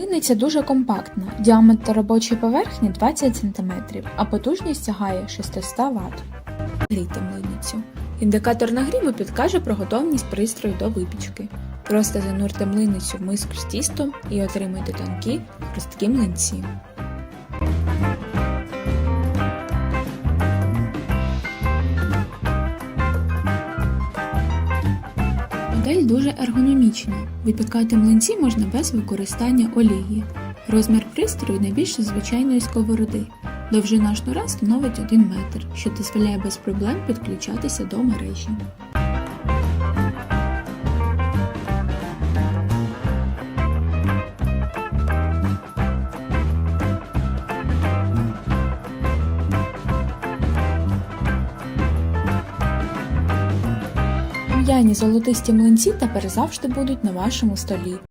Млиниця дуже компактна, діаметр робочої поверхні 20 см, а потужність сягає 600 Вт. Грійте млиницю. Індикатор нагріву підкаже про готовність пристрою до випічки. Просто занурте млиницю в миску з тістом і отримуйте тонкі, хрусткі млинці. Модель дуже ергономічна. Випікати млинці можна без використання олії. Розмір пристрою найбільше звичайної сковороди. Довжина шнура становить 1 метр, що дозволяє без проблем підключатися до мережі. М'яні золотисті млинці тепер завжди будуть на вашому столі.